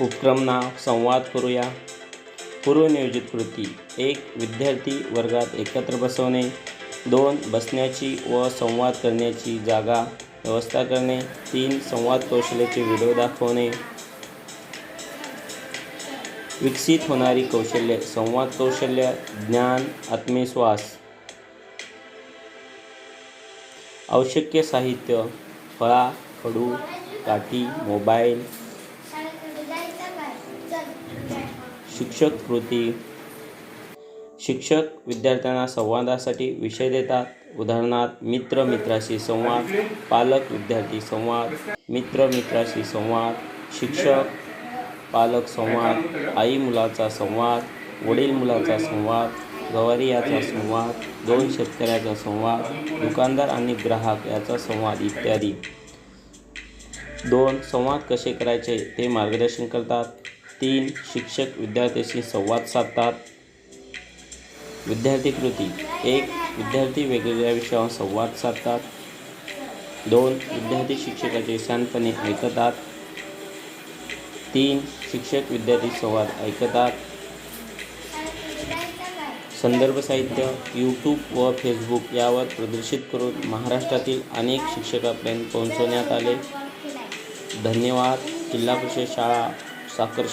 उपक्रम नाव संवाद करूया. पूर्वनियोजित कृती. एक विद्यार्थी वर्गात एकत्र बसवणे. दोन बसण्याची व संवाद करण्याची जागा व्यवस्था करणे. तीन संवाद कौशल्याचे व्हिडिओ दाखवणे. विकसित होणारी कौशल्य. संवाद कौशल्य ज्ञान आत्मविश्वास. आवश्यक साहित्य फळा खडू काठी मोबाईल शिक्षक कृती. शिक्षक विद्यार्थ्यांना संवादासाठी विषय देतात. उदाहरणार्थ मित्र मित्राशी संवाद. पालक विद्यार्थी संवाद. मित्र मित्राशी संवाद. शिक्षक पालक संवाद. आई मुलाचा संवाद. वडील मुलाचा संवाद. गवारी याचा संवाद. दोन शेतकऱ्याचा संवाद. दुकानदार आणि ग्राहक याचा संवाद इत्यादी. दोन संवाद कसे करायचे ते मार्गदर्शन करतात. तीन शिक्षक विद्यार्थ्यांशी संवाद साधतात. विद्यार्थी कृती. एक विद्यार्थी वेगवेगळ्या विषयावर संवाद साधतात. दोन विद्यार्थी शिक्षकाचे शांतपणे ऐकतात. तीन शिक्षक विद्यार्थी संवाद ऐकतात. संदर्भ साहित्य यूट्यूब व फेसबुक यावर प्रदर्शित करून महाराष्ट्रातील अनेक शिक्षकापर्यंत पोहोचवण्यात आले. धन्यवाद. जिल्हा परिषद शाळा. সাফর